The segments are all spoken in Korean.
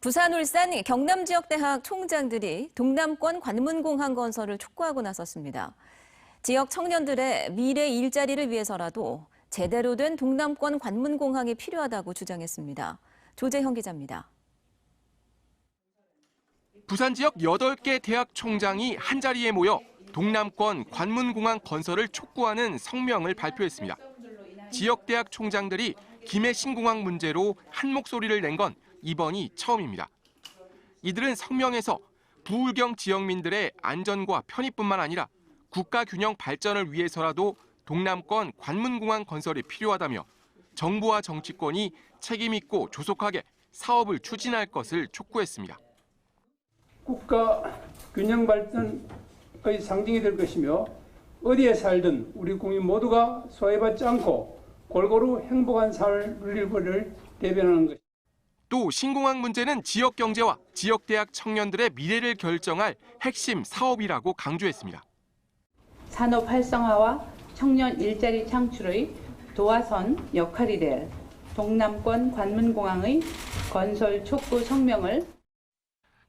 부산, 울산, 경남 지역 대학 총장들이 동남권 관문공항 건설을 촉구하고 나섰습니다. 지역 청년들의 미래 일자리를 위해서라도 제대로 된 동남권 관문공항이 필요하다고 주장했습니다. 조재형 기자입니다. 부산 지역 8개 대학 총장이 한자리에 모여 동남권 관문공항 건설을 촉구하는 성명을 발표했습니다. 지역 대학 총장들이 김해 신공항 문제로 한 목소리를 낸 건 이번이 처음입니다. 이들은 성명에서 부울경 지역민들의 안전과 편의뿐만 아니라 국가 균형 발전을 위해서라도 동남권 관문공항 건설이 필요하다며 정부와 정치권이 책임 있고 조속하게 사업을 추진할 것을 촉구했습니다. 국가 균형 발전의 상징이 될 것이며 어디에 살든 우리 국민 모두가 소외받지 않고 골고루 행복한 삶을 누릴 것을 대변하는 것. 또 신공항 문제는 지역 경제와 지역 대학 청년들의 미래를 결정할 핵심 사업이라고 강조했습니다. 산업 활성화와 청년 일자리 창출의 도화선 역할이 될 동남권 관문공항의 건설 촉구 성명을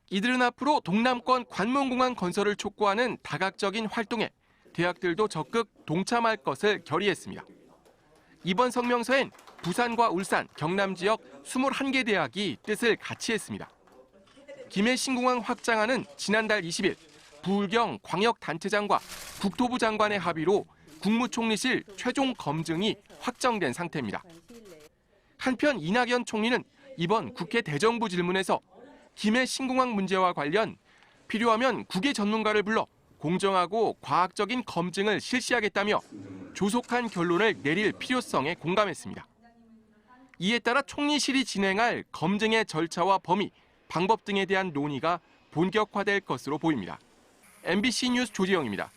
이들은 앞으로 동남권 관문공항 건설을 촉구하는 다각적인 활동에 대학들도 적극 동참할 것을 결의했습니다. 이번 성명서엔 부산과 울산, 경남 지역 21개 대학이 뜻을 같이 했습니다. 김해 신공항 확장안은 지난달 20일 부울경 광역단체장과 국토부 장관의 합의로 국무총리실 최종 검증이 확정된 상태입니다. 한편 이낙연 총리는 이번 국회 대정부 질문에서 김해 신공항 문제와 관련 필요하면 국외 전문가를 불러 공정하고 과학적인 검증을 실시하겠다며 조속한 결론을 내릴 필요성에 공감했습니다. 이에 따라 총리실이 진행할 검증의 절차와 범위, 방법 등에 대한 논의가 본격화될 것으로 보입니다. MBC 뉴스 조지영입니다.